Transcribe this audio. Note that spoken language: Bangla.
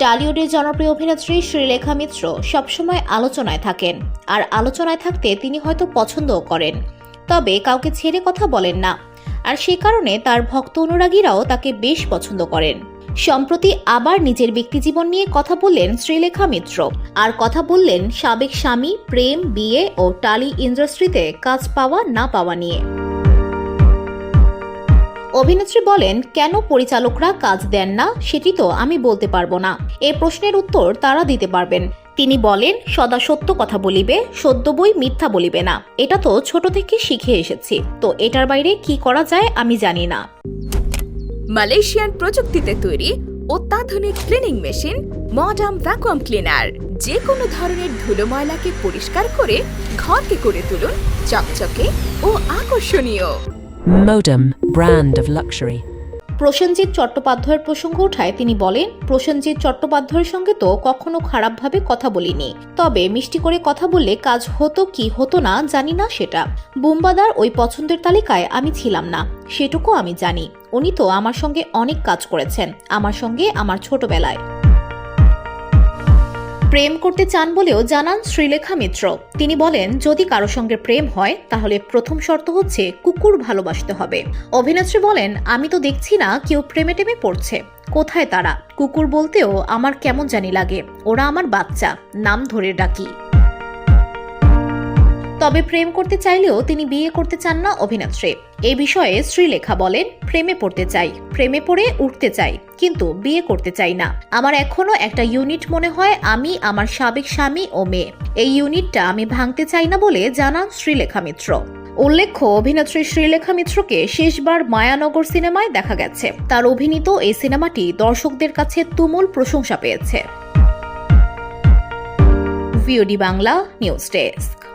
টালিউডের জনপ্রিয় অভিনেত্রী শ্রীলেখা মিত্র সবসময় আলোচনায় থাকেন। আর আলোচনায় থাকতে তিনি হয়তো পছন্দও করেন। তবে কাউকে ছেড়ে কথা বলেন না। আর সে কারণে তার ভক্ত অনুরাগীরাও তাকে বেশ পছন্দ করেন। সম্প্রতি আবার নিজের ব্যক্তিজীবন নিয়ে কথা বললেন শ্রীলেখা মিত্র। আর কথা বললেন সাবেক স্বামী, প্রেম, বিয়ে ও টালি ইন্ডাস্ট্রিতে কাজ পাওয়া না পাওয়া নিয়ে। অভিনেত্রী বলেন, কেন পরিচালকরা কাজ দেন না, সেটি তো আমি বলতে পারব না। এ প্রশ্নের উত্তর তারা দিতে পারবেন। তিনি বলেন, সদা সত্য কথা বলিবে সদ্য বই মিথ্যা বলিবে না। এটা তো ছোট থেকে শিখে এসেছি। তো এটার বাইরে কি করা যায় আমি জানি না। মালয়েশিয়ান প্রযুক্তিতে তৈরি অত্যাধুনিক cleaning machine, modern vacuum cleaner. যে কোনো ধরনের ধুলো ময়লাকে পরিষ্কার করে ঘরকে করে তুলুন, চকচকে ও আকর্ষণীয়। Modem, brand of luxury. Prosenjit চট্টোপাধ্যায়ের প্রসঙ্গ ওঠায় তিনি বলেন প্রসেনজিৎ চট্টোপাধ্যায়ের সঙ্গে তো কখনো খারাপভাবে কথা বলিনি। তবে মিষ্টি করে কথা বললে কাজ হতো কি হতো না জানি না সেটা। বুম্বাদার ওই পছন্দের তালিকায় আমি ছিলাম না সেটুকু আমি জানি। উনি তো আমার সঙ্গে অনেক কাজ করেছেন আমার সঙ্গে আমার ছোটবেলায়। প্রেম করতে চান বলেও জানান শ্রীলেখা মিত্র। তিনি বলেন, যদি কারও সঙ্গে প্রেম হয়, তাহলে প্রথম শর্ত হচ্ছে কুকুর ভালোবাসতে হবে। অভিনেত্রী বলেন, আমি তো দেখছি না কেউ প্রেমে টেমে পড়ছে। কোথায় তারা? কুকুর বলতেও আমার কেমন জানি লাগে। ওরা আমার বাচ্চা। নাম ধরে ডাকি। তবে প্রেম করতে চাইলেও তিনি বিয়ে করতে চান না অভিনেত্রী। এ বিষয়ে শ্রীলেখা বলেন, প্রেমে পড়তে চাই, প্রেমে পড়ে উঠতে চাই, কিন্তু বিয়ে করতে চাই না। আমার এখনও একটা ইউনিট মনে হয়, আমি, আমার সাবেক স্বামী ও মেয়ে। এই ইউনিটটা আমি ভাঙতে চাই না বলে জানান শ্রীলেখা মিত্র। উল্লেখ্য, অভিনেত্রী শ্রীলেখা মিত্রকে শেষবার মায়ানগর সিনেমায় দেখা গেছে। তার অভিনীত এই সিনেমাটি দর্শকদের কাছে তুমুল প্রশংসা পেয়েছে। VOD Bangla news desk.